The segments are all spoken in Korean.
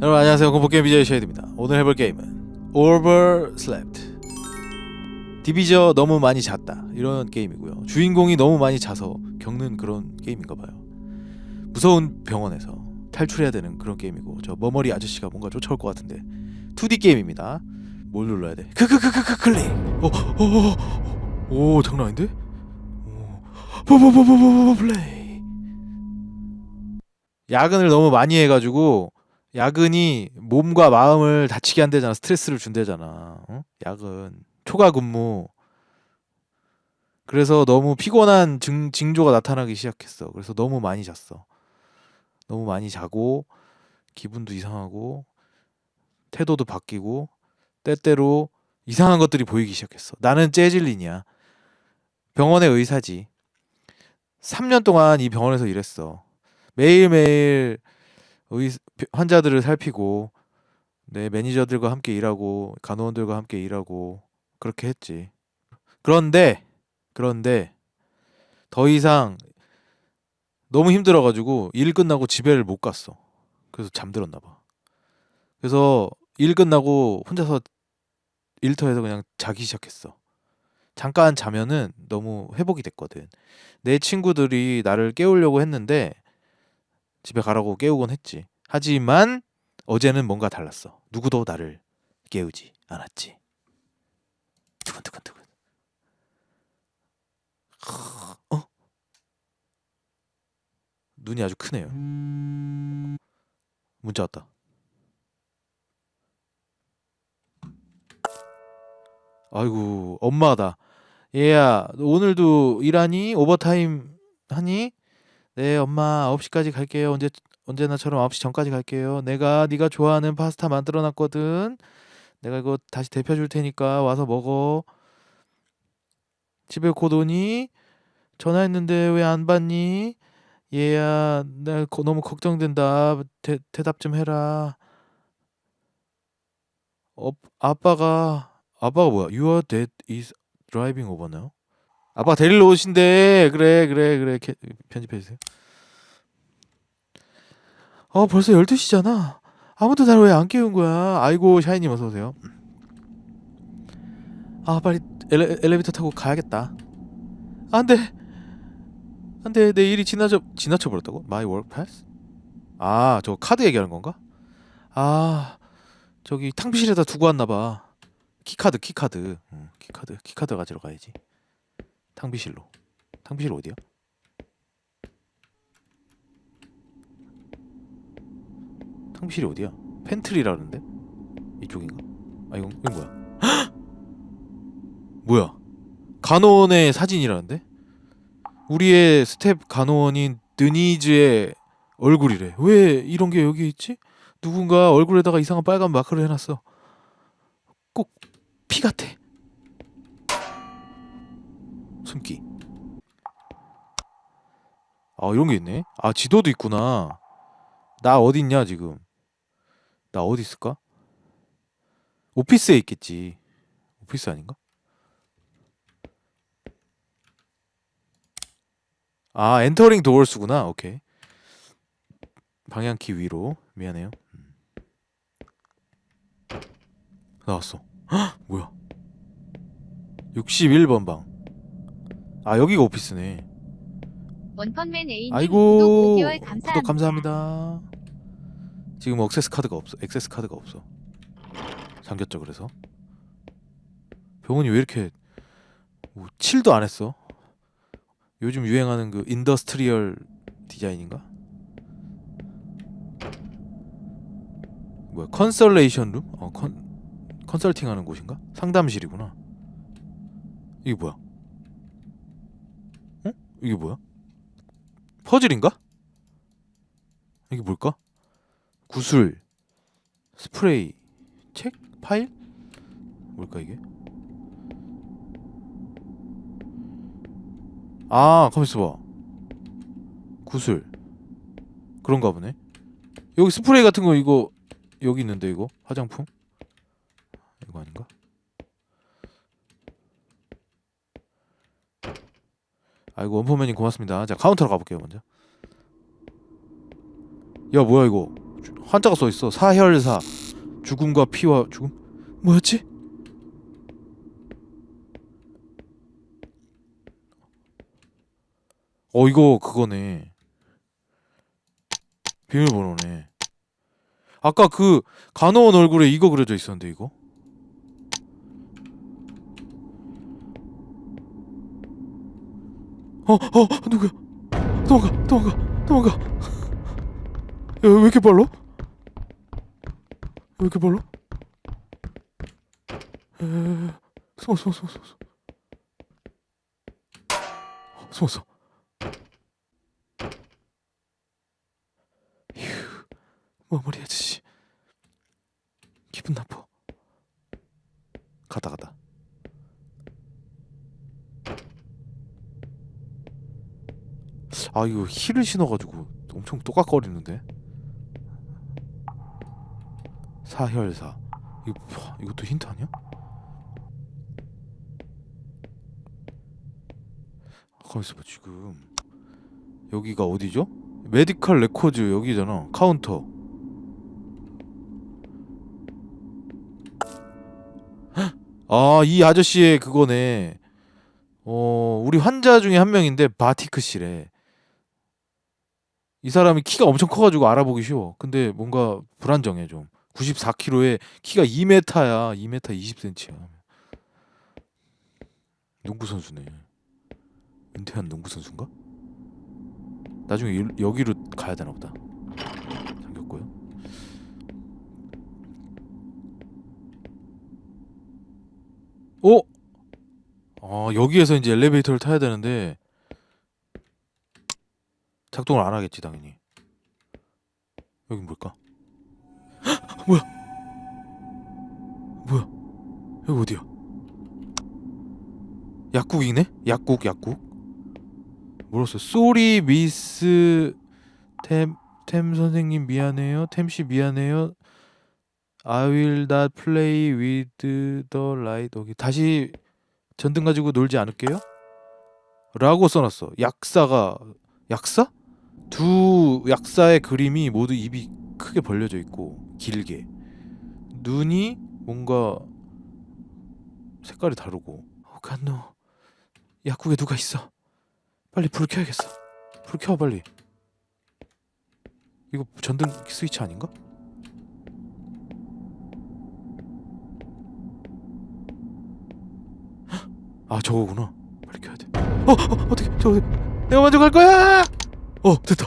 여러분 안녕하세요. 공포게임 BJ 쉐이드입니다. 오늘 해볼 게임은 Overslept. 디비저 너무 많이 잤다. 이런 게임이고요. 주인공이 너무 많이 자서 겪는 그런 게임인가 봐요. 무서운 병원에서 탈출해야 되는 그런 게임이고 저 머머리 아저씨가 뭔가 쫓아올 것 같은데. 2D 게임입니다. 뭘 눌러야 돼? 크크크크크 클릭! 오 오 오 오, 장난 아닌데? 오보보보보보보 플레이. 야근을 너무 많이 해가지고 야근이 몸과 마음을 다치게 한대잖아. 스트레스를 준대잖아. 어? 야근 초과 근무. 그래서 너무 피곤한 증, 징조가 나타나기 시작했어. 그래서 너무 많이 잤어. 너무 많이 자고 기분도 이상하고 태도도 바뀌고 때때로 이상한 것들이 보이기 시작했어. 나는 재질린이야. 병원의 의사지. 3년 동안 이 병원에서 일했어. 매일매일 의, 환자들을 살피고 내 매니저들과 함께 일하고 간호원들과 함께 일하고 그렇게 했지. 그런데 그런데 더 이상 너무 힘들어 가지고 일 끝나고 집에를 못 갔어. 그래서 잠들었나 봐. 그래서 일 끝나고 혼자서 일터에서 그냥 자기 시작했어. 잠깐 자면은 너무 회복이 됐거든. 내 친구들이 나를 깨우려고 했는데 집에 가라고 깨우곤 했지. 하지만 어제는 뭔가 달랐어. 누구도 나를 깨우지 않았지. 두근두근두근. 어? 눈이 아주 크네요. 문자 왔다. 아이고 엄마다. 얘야 너 오늘도 일하니? 오버타임 하니? 네 엄마 9시까지 갈게요. 언제 언제나처럼 9시 전까지 갈게요. 내가 네가 좋아하는 파스타 만들어 놨거든. 내가 이거 다시 데펴 줄 테니까 와서 먹어. 집에 곧 오니? 전화했는데 왜 안 받니? 얘야, 나 거- 너무 걱정된다. 대, 대답 좀 해라. 어, 아빠가 아빠가 뭐야? Your dad is driving over now. 아빠 데리러 오신대. 그래, 그래, 그래. 캐- 편집해 주세요. 어, 벌써 12시잖아. 아무도 날 왜 안 깨운 거야? 아이고, 샤이님 어서 오세요. 아, 빨리 엘레, 엘리베이터 타고 가야겠다. 안 돼. 안 돼. 내 일이 지나쳐 지나쳐 버렸다고? My work pass? 아, 저 카드 얘기하는 건가? 아, 저기 탕비실에다 두고 왔나 봐. 키카드, 키카드. 응, 키카드. 키카드 가지러 가야지. 탕비실로. 탕비실 어디야? 탕비실이 어디야? 팬트리라는데? 이쪽인가? 아 이건 이건 뭐야? 헉! 뭐야? 간호원의 사진이라는데? 우리의 스텝 간호원인 드니즈의 얼굴이래. 왜 이런 게 여기 있지? 누군가 얼굴에다가 이상한 빨간 마크를 해놨어. 꼭 피 같아. 숨기. 아 이런 게 있네. 아 지도도 있구나. 나 어디 있냐 지금? 나 어디 있을까? 오피스에 있겠지. 오피스 아닌가? 아 엔터링 도어스구나. 오케이. 방향키 위로 미안해요. 음. 나왔어. 헉, 뭐야? 61번 방. 아 여기가 오피스네. 원펀맨 A님 아이고 구독 5개월 감사합니다. 구독 감사합니다. 지금 액세스 카드가 없어. 액세스 카드가 없어. 잠겼죠 그래서. 병원이 왜 이렇게 뭐 칠도 안 했어? 요즘 유행하는 그 인더스트리얼 디자인인가? 뭐야 컨설레이션 룸? 어 컨, 컨설팅하는 곳인가? 상담실이구나. 이게 뭐야? 어? 이게 뭐야? 퍼즐인가? 이게 뭘까? 구슬, 스프레이, 책, 파일? 뭘까 이게? 아, 가만 있어봐. 구슬. 그런가 보네. 여기 스프레이 같은 거 이거 여기 있는데 이거 화장품? 이거 아닌가? 아이고 원포맨님 고맙습니다. 자 카운터로 가볼게요 먼저. 야 뭐야 이거 주- 한자가 써 있어. 사혈사. 죽음과 피와 죽음. 뭐였지? 어 이거 그거네. 비밀번호네. 아까 그 간호원 얼굴에 이거 그려져 있었는데 이거? 어, 어, 누구야? 도망가, 도망가, 도망가. 야, 왜 이렇게 빨라? 왜 이렇게 빨라? 에, 숨어, 숨어, 숨어, 숨어. 숨어. 숨었어. 휴, 아저씨. 기분 나빠. 가다 가다. 아 이거 힐을 신어가지고 엄청 똑각거리는데 사혈사 이거 와, 이것도 힌트 아니야? 가만 있어봐 지금 여기가 어디죠? 메디컬 레코드 여기잖아 카운터 아 이 아저씨의 그거네 어 우리 환자 중에 한 명인데 바티크 씨래 이 사람이 키가 엄청 커가지고 알아보기 쉬워. 근데 뭔가 불안정해 좀. 94kg에 키가 2m야. 2m 20cm야. 농구 선수네. 은퇴한 농구 선수인가? 나중에 일- 여기로 가야 되나 보다. 잠겼고요. 오! 아 여기에서 이제 엘리베이터를 타야 되는데 작동을 안 하겠지 당연히. 여긴 뭘까? 헉! 뭐야? 뭐야? 여기 어디야? 약국이네? 약국 약국. 뭐랬어? 쏘리 미스 템, 템 선생님 미안해요. 템씨 미안해요. I will not play with the light. 여기 다시 전등 가지고 놀지 않을게요. 라고 써놨어. 약사가 약사? 두 약사의 그림이 모두 입이 크게 벌려져 있고 길게. 눈이 뭔가 색깔이 다르고. 어, 갓노 약국에 누가 있어? 빨리 불 켜야겠어. 불 켜 빨리. 이거 전등 스위치 아닌가? 헉! 아 저거구나. 빨리 켜야 돼. 어, 어 어떻게 저거 내가 먼저 갈 거야! 어 됐다.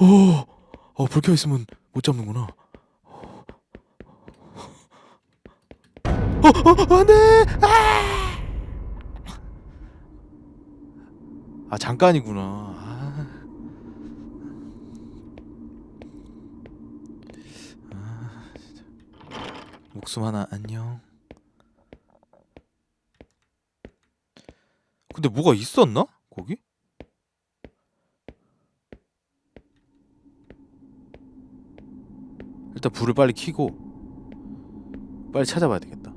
오어불 켜 있으면 못 잡는구나 어 어 안돼 아! 아 잠깐이구나 아. 아. 목숨 하나 안녕 근데 뭐가 있었나 거기? 일단 불을 빨리 켜고 빨리 찾아봐야 되겠다.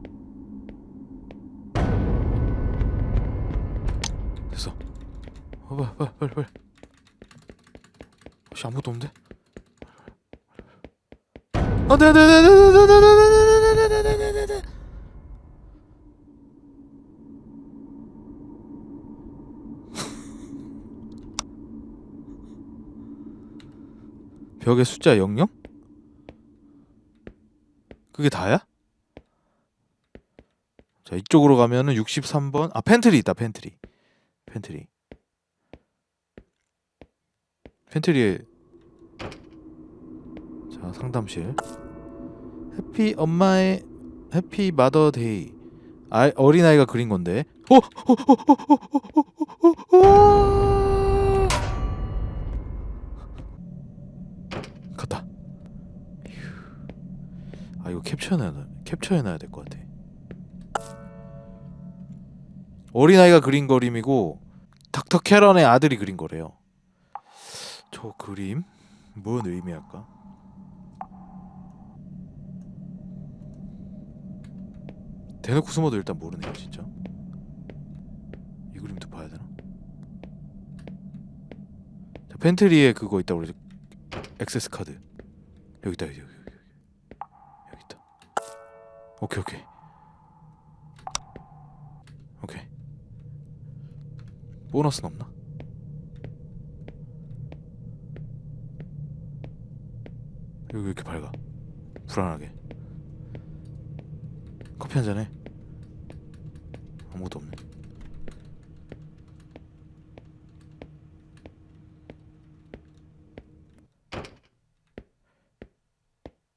어, 빨리 빨리 빨리. 혹시 아무것도 없는데? 안돼 안돼 안돼 안돼 안돼 안돼 안돼 안돼 안돼 안돼 벽에 숫자 00? 그게 다야? 자 이쪽으로 가면은 63번 아 팬트리 있다 팬트리 팬트리 펜트리에 자 상담실 해피 엄마의 해피 마더데이 아, 어린아이가 그린 건데 어! 어! 어! 어! 어! 어! 어, 어, 어 갔다 아 이거 캡처해놔야 캡처해놔야 될 것 같아 어린아이가 그린 그림이고 닥터 캐런의 아들이 그린 거래요 저 그림 뭔 의미할까? 대놓고 숨어도 일단 모르네요 진짜. 이 그림도 봐야 되나? 자, 팬트리에 그거 있다고 그러죠. 액세스 카드. 여기 있다 여기 여기 여기 여기 있다 오케이 오케이 오케이 보너스는 없나? 여기 왜 이렇게 밝아? 불안하게. 커피 한 잔해? 아무것도 없네.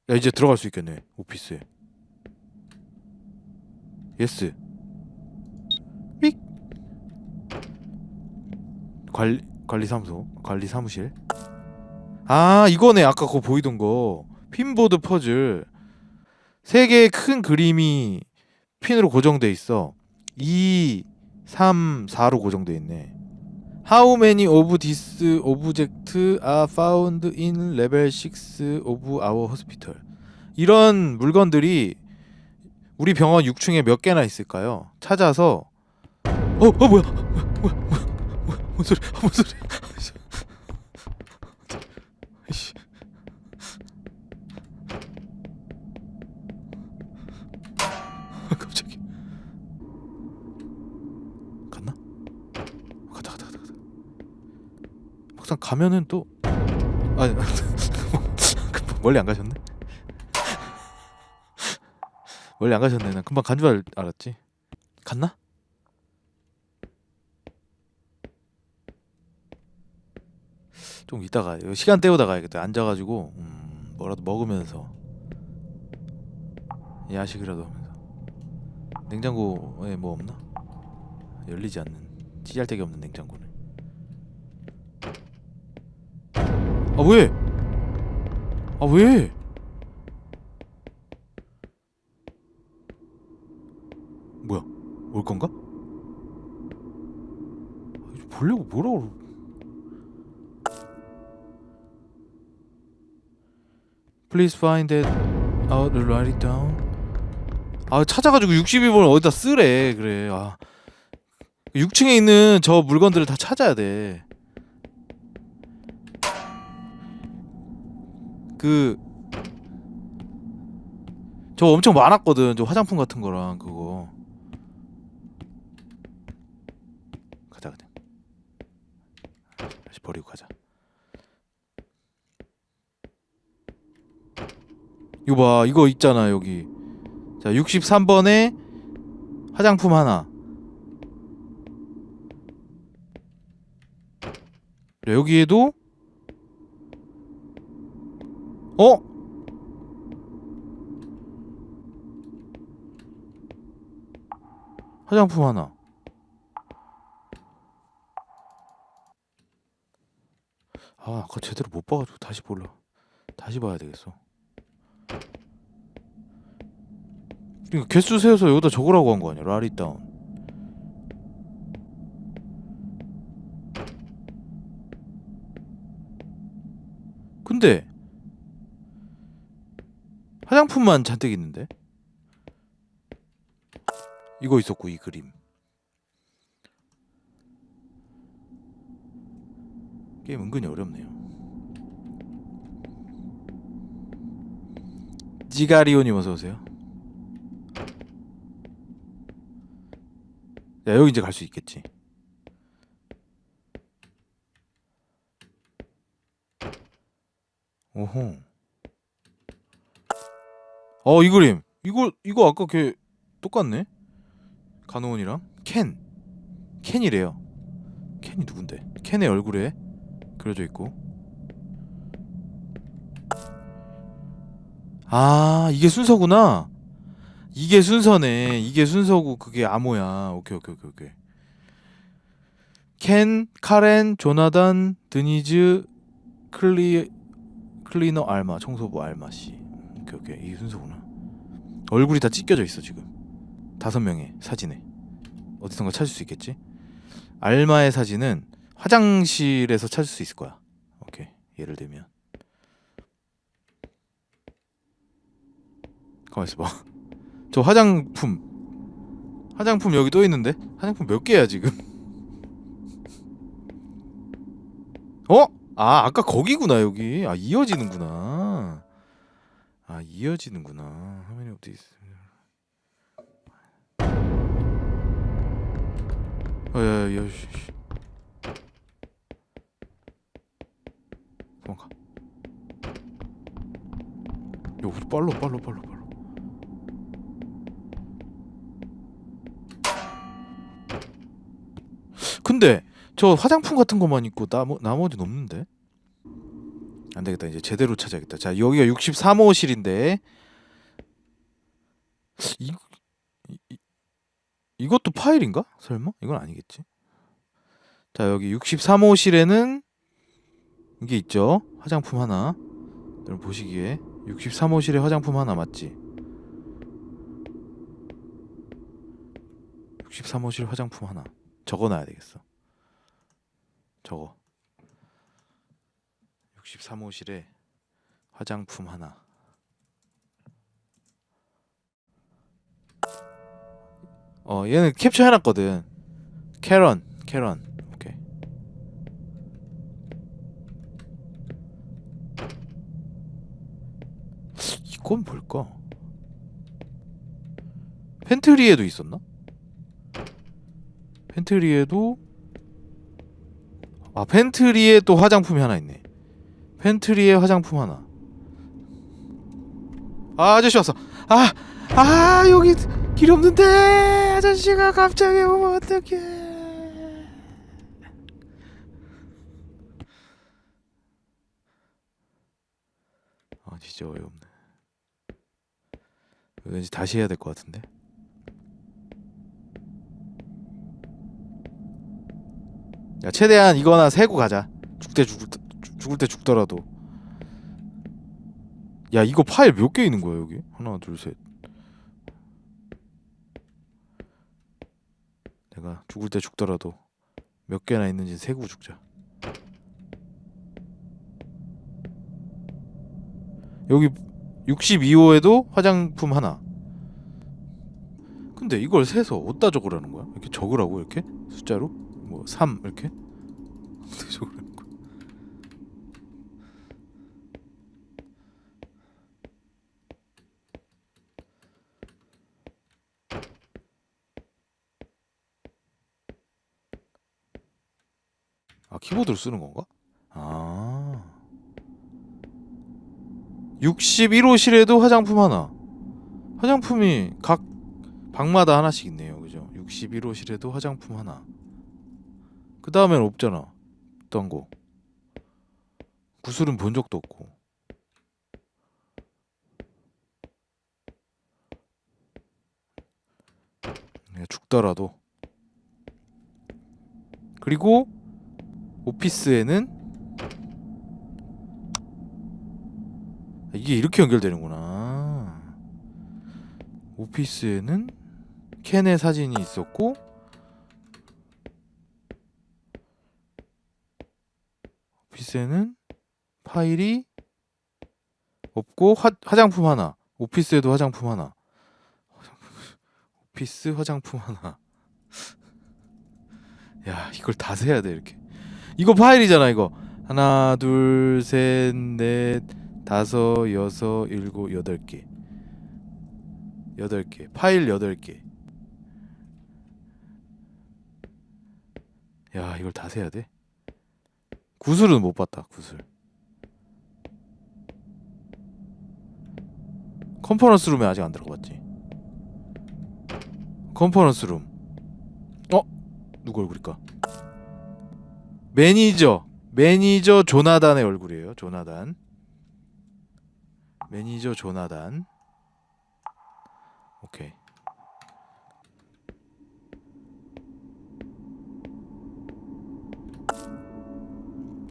야 이제 들어갈 수 있겠네 오피스에. 예스. 삑 관리 관리사무소? 관리사무실 아 이거네 아까 그거 보이던 거 핀보드 퍼즐 세 개의 큰 그림이 핀으로 고정돼 있어 2, 3, 4로 고정돼 있네 How many of these objects are found in level 6 of our hospital? 이런 물건들이 우리 병원 6층에 몇 개나 있을까요? 찾아서 어, 어 뭐야? 뭐야? 뭐야? 뭐야? 뭐야? 뭔 소리? 아, 뭔 소리? 아이씨. 갑자기 갔나? 가자 가자 가자 가자 막상 가면은 또 아니 멀리 안 가셨네 멀리 안 가셨네 난 금방 간 줄 알았지 갔나? 좀 이따가 시간 때우다 가야겠다 앉아가지고 음, 뭐라도 먹으면서 야식이라도 하면서 냉장고에 뭐 없나? 열리지 않는 찌잘데기 없는 냉장고네 아 왜? 아 왜? 뭐야? 올 건가? 아, 보려고 뭐라고 Please find it out and write it down 아 찾아가지고 62번을 어디다 쓰래 그래 아 6층에 있는 저 물건들을 다 찾아야 돼. 그, 저 엄청 많았거든. 저 화장품 같은 거랑 그거. 가자, 그냥. 다시 버리고 가자. 이거 봐, 이거 있잖아, 여기. 자, 63번에 화장품 하나. 여기에도 어? 화장품 하나. 아, 아까 제대로 못 봐가지고 다시 볼라. 다시 봐야 되겠어. 이거 개수 세워서 여기다 적으라고 한 거 아니야? 라리 다운. 근데 화장품만 잔뜩 있는데 이거 있었고 이 그림 게임 은근히 어렵네요 지가리오님 어서 오세요 야 여기 이제 갈 수 있겠지 오호. 어, 이 그림. 이거 이거 아까 걔 똑같네. 간호원이랑 켄. 켄이래요. 켄이 누군데? 켄의 얼굴에 그려져 있고. 아, 이게 순서구나. 이게 순서네. 이게 순서고 그게 암호야. 오케이, 오케이, 오케이, 오케이. 켄, 카렌, 조나단, 드니즈, 클리 클리너 알마 청소부 알마 씨. 오케이 오케이. 이게 순서구나. 얼굴이 다 찢겨져 있어 지금. 다섯 명의 사진에. 어디선가 찾을 수 있겠지? 알마의 사진은 화장실에서 찾을 수 있을 거야. 오케이. 예를 들면. 가만 있어봐 저 화장품 화장품 여기 또 있는데 화장품 몇 개야 지금 어? 아 아까 거기구나 여기 아 이어지는구나 아 이어지는구나. 화면이 어디 있어? 어야야 야, 씨, 씨. 도망가. 야 우리 빨로 빨로 빨로 빨로. 근데 저 화장품 같은 것만 있고 나머 나머지는 없는데? 안 되겠다. 이제 제대로 찾아야겠다. 자, 여기가 63호실인데 이, 이, 이 이것도 파일인가? 설마? 이건 아니겠지. 자, 여기 63호실에는 이게 있죠. 화장품 하나. 여러분 보시기에 63호실에 화장품 하나 맞지? 63호실 화장품 하나. 적어 놔야 되겠어. 적어. 63호실에 화장품 하나. 어, 얘는 캡처 해놨거든. 캐런, 캐런. 이건 뭘까? 팬트리에도 있었나? 팬트리에도 아 팬트리에 또 화장품이 하나 있네. 팬트리에 화장품 하나. 아 아저씨 왔어. 아, 아 여기 길 없는데 아저씨가 갑자기 오면 어떡해. 아 진짜 어이없네. 왠지 다시 해야 될 것 같은데. 야 최대한 이거나 세고 가자. 죽대 죽을 때 죽- 죽을 때 죽더라도. 야 이거 파일 몇 개 있는 거야 여기? 하나 둘 셋. 내가 죽을 때 죽더라도 몇 개나 있는지 세고 죽자. 여기 62호에도 화장품 하나. 근데 이걸 세서 어디다 적으라는 거야? 이렇게 적으라고 이렇게 숫자로? 뭐 3 이렇게? 어떻게 적으라는 거야? 아 키보드로 쓰는 건가? 아 61호실에도 화장품 하나 화장품이 각 방마다 하나씩 있네요 그죠 61호실에도 화장품 하나 그 다음엔 없잖아. 어떤 거. 구슬은 본 적도 없고. 죽더라도. 그리고 오피스에는 이게 이렇게 연결되는구나. 오피스에는 켄의 사진이 있었고 오피스에는 파일이 없고 화, 화장품 하나. 오피스에도 화장품 하나. 오피스 화장품 하나. 야, 이걸 다 세야 돼 이렇게. 이거 파일이잖아 이거. 하나, 둘, 셋, 넷, 다섯, 여섯, 일곱, 여덟 개. 여덟 개. 파일 여덟 개. 야, 이걸 다 세야 돼? 구슬은 못 봤다. 구슬. 컨퍼런스 룸에 아직 안 들어갔지. 컨퍼런스 룸. 어? 누구 얼굴일까? 매니저. 매니저 조나단의 얼굴이에요. 조나단. 매니저 조나단. 오케이.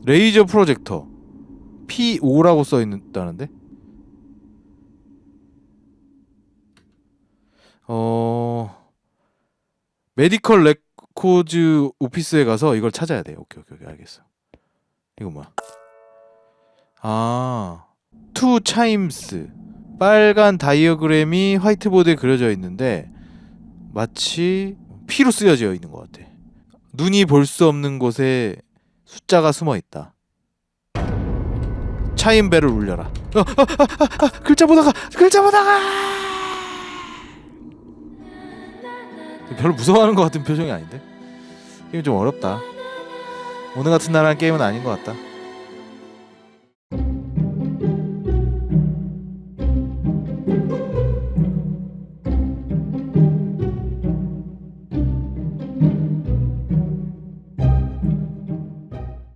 레이저 프로젝터 P5라고 써 있다는데? 어 메디컬 레코즈 오피스에 가서 이걸 찾아야 돼. 오케이 오케이 오케이 알겠어. 이거 뭐야? 아, 투 차임스 빨간 다이어그램이 화이트보드에 그려져 있는데 마치 피로 쓰여져 있는 것 같아. 눈이 볼 수 없는 곳에 숫자가 숨어 있다. 차인벨을 울려라. 어, 어, 어, 어, 어, 글자 보다가 글자 보다가 별로 무서워하는 것 같은 표정이 아닌데 게임 좀 어렵다. 오늘 같은 날한 게임은 아닌 것 같다.